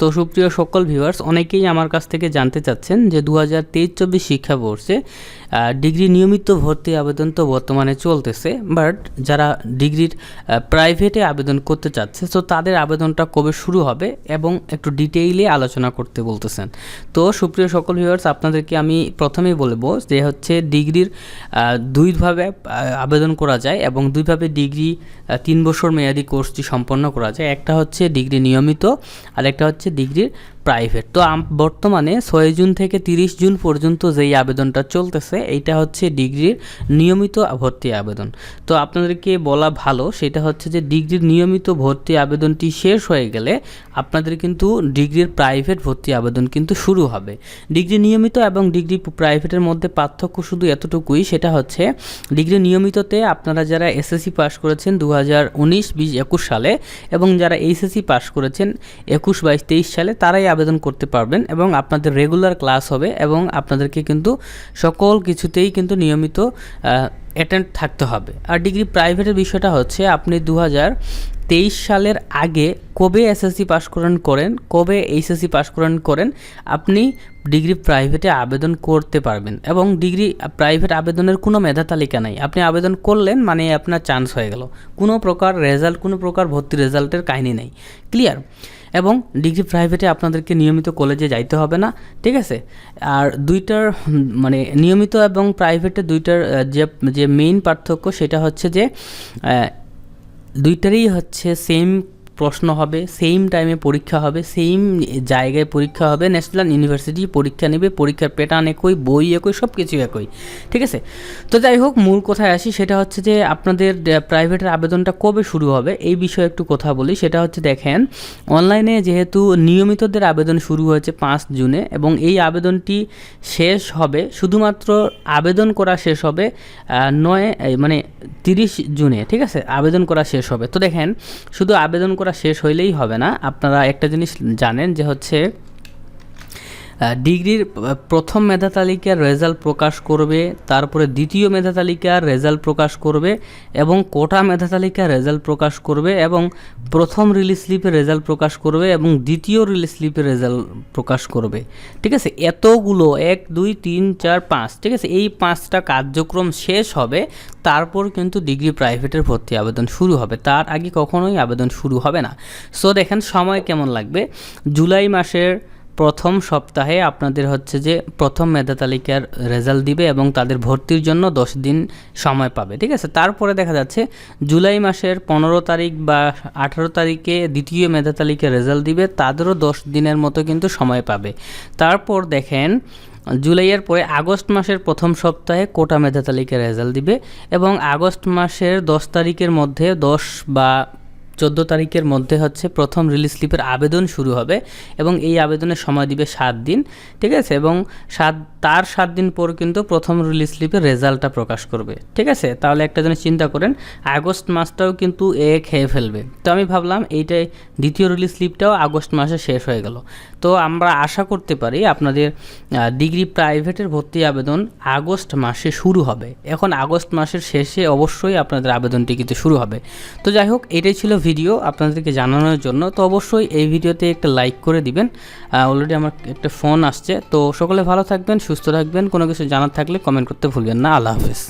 তো সুপ্রিয় সকল ভিউয়ার্স অনেকেই আমার কাছ থেকে জানতে চাচ্ছেন যে দু হাজার তেইশ চব্বিশ শিক্ষাবর্ষে ডিগ্রি নিয়মিত ভর্তি আবেদন তো বর্তমানে চলতেছে বাট যারা ডিগ্রির প্রাইভেটে আবেদন করতে চাচ্ছে তো তাদের আবেদনটা কবে শুরু হবে এবং একটু ডিটেইলে আলোচনা করতে বলতেছেন। তো সুপ্রিয় সকল ভিউয়ার্স আপনাদেরকে আমি প্রথমেই বলব যে হচ্ছে ডিগ্রির দুইভাবে আবেদন করা যায় এবং দুইভাবে ডিগ্রি তিন বছর মেয়াদি কোর্সটি সম্পন্ন করা যায়। একটা হচ্ছে ডিগ্রি নিয়মিত আর একটা হচ্ছে ডিগ্রির প্রাইভেট তো বর্তমানে ছয় জুন থেকে তিরিশ জুন পর্যন্ত যেই আবেদনটা চলতেছে, এইটা হচ্ছে ডিগ্রির নিয়মিত ভর্তি আবেদন। তো আপনাদেরকে বলা ভালো, সেটা হচ্ছে যে ডিগ্রির নিয়মিত ভর্তি আবেদনটি শেষ হয়ে গেলে আপনাদের কিন্তু ডিগ্রির প্রাইভেট ভর্তি আবেদন কিন্তু শুরু হবে। ডিগ্রি নিয়মিত এবং ডিগ্রি প্রাইভেটের মধ্যে পার্থক্য শুধু এতটুকুই, সেটা হচ্ছে ডিগ্রি নিয়মিততে আপনারা যারা এসএসসি পাস করেছেন দু হাজার উনিশ, বিশ, একুশ সালে এবং যারা এইচএসসি পাস করেছেন একুশ বাইশ, তেইশ সালে, তারাই আবেদন করতে পারবেন এবং আপনাদের রেগুলার ক্লাস হবে এবং আপনাদেরকে কিন্তু সকল কিছুতেই কিন্তু নিয়মিত অ্যাটেন্ড থাকতে হবে। আর ডিগ্রি প্রাইভেটের বিষয়টা হচ্ছে, আপনি দু তেইশ সালের আগে কবে এসএসসি পাস করেন করেন, কবে এইচএসসি পাস করেন করেন, আপনি ডিগ্রি প্রাইভেটে আবেদন করতে পারবেন। এবং ডিগ্রি প্রাইভেট আবেদনের কোনো মেধা তালিকা নাই। আপনি আবেদন করলেন মানে আপনার চান্স হয়ে গেল। কোনো প্রকার রেজাল্ট কোনো প্রকার ভর্তি রেজাল্টের কাহিনী নেই। ক্লিয়ার এবং ডিগ্রি প্রাইভেটে আপনাদেরকে নিয়মিত কলেজে যাইতে হবে না, ঠিক আছে? আর দুইটার মানে নিয়মিত এবং প্রাইভেটে দুইটার যে যে মেইন পার্থক্য সেটা হচ্ছে যে দুইটারই হচ্ছে সেম প্রশ্ন হবে সেম টাইমে পরীক্ষা হবে সেম জায়গায় পরীক্ষা হবে ন্যাশনাল ইউনিভার্সিটি পরীক্ষা নেবে, পরীক্ষার প্যাটার্ন একই, বই একই সব কিছু একই, ঠিক আছে? তো যাই হোক, মূল কথায় আসি, সেটা হচ্ছে যে আপনাদের প্রাইভেটের আবেদনটা কবে শুরু হবে, এই বিষয়ে একটু কথা বলি, সেটা হচ্ছে দেখেন অনলাইনে যেহেতু নিয়মিতদের আবেদন শুরু হয়েছে পাঁচ জুনে, এবং এই আবেদনটি শেষ হবে, শুধুমাত্র আবেদন করা শেষ হবে নয় মানে তিরিশ জুনে, ঠিক আছে? আবেদন করা শেষ হবে। তো দেখেন, শুধু আবেদন করা শেষ হইলেই হবে না। আপনারা একটা জিনিস জানেন যে হচ্ছে ডিগ্রির প্রথম মেধা তালিকার রেজাল্ট প্রকাশ করবে, তারপরে দ্বিতীয় মেধা তালিকার রেজাল্ট প্রকাশ করবে এবং কোটা মেধা তালিকার রেজাল্ট প্রকাশ করবে এবং প্রথম রিলিজ স্লিপের রেজাল্ট প্রকাশ করবে এবং দ্বিতীয় রিলিজ স্লিপের রেজাল্ট প্রকাশ করবে। ঠিক আছে? এতগুলো, এক, দুই, তিন, চার, পাঁচ, ঠিক আছে? এই পাঁচটা কার্যক্রম শেষ হবে, তারপর কিন্তু ডিগ্রি প্রাইভেটের ভর্তি আবেদন শুরু হবে। তার আগে কখনোই আবেদন শুরু হবে না। সো দেখেন, সময় কেমন লাগবে? জুলাই মাসের প্রথম সপ্তাহে আপনাদের হচ্ছে যে প্রথম মেধা তালিকার রেজাল্ট দিবে এবং তাদের ভর্তির জন্য দশ দিন সময় পাবে, ঠিক আছে? তারপরে দেখা যাচ্ছে জুলাই মাসের পনেরো তারিখ বা আঠারো তারিখে দ্বিতীয় মেধা তালিকার রেজাল্ট দিবে, তাদেরও দশ দিনের মতো কিন্তু সময় পাবে। তারপর দেখেন, জুলাইয়ের পরে আগস্ট মাসের প্রথম সপ্তাহে কোটা মেধা তালিকার রেজাল্ট দিবে এবং আগস্ট মাসের দশ তারিখের মধ্যে দশ বা চোদ্দ তারিখের মধ্যে হচ্ছে প্রথম রিলিজ স্লিপের আবেদন শুরু হবে এবং এই আবেদনের সময় দিবে সাত দিন, ঠিক আছে? এবং সাত, তার সাত দিন পর কিন্তু প্রথম রিলিজ স্লিপের রেজাল্টটা প্রকাশ করবে, ঠিক আছে? তাহলে একটা জিনিস চিন্তা করেন, আগস্ট মাসটাও কিন্তু এ খেয়ে ফেলবে। তো আমি ভাবলাম এইটাই দ্বিতীয় রিলিজ স্লিপটাও আগস্ট মাসে শেষ হয়ে গেল। তো আমরা আশা করতে পারি আপনাদের ডিগ্রি প্রাইভেটের ভর্তি আবেদন আগস্ট মাসে শুরু হবে। এখন আগস্ট মাসের শেষে অবশ্যই আপনাদের আবেদনটি কিন্তু শুরু হবে। তো যাই হোক, এটাই ছিল ভিডিও আপনাদেরকে জানানোর জন্য, তো অবশ্যই এই ভিডিওতে একটা লাইক করে দিবেন। অলরেডি আমার একটা ফোন আসছে, তো সকলে ভালো থাকবেন, সুস্থ থাকবেন, কোনো কিছু জানার থাকলে কমেন্ট করতে ভুলবেন না। আল্লাহ হাফেজ।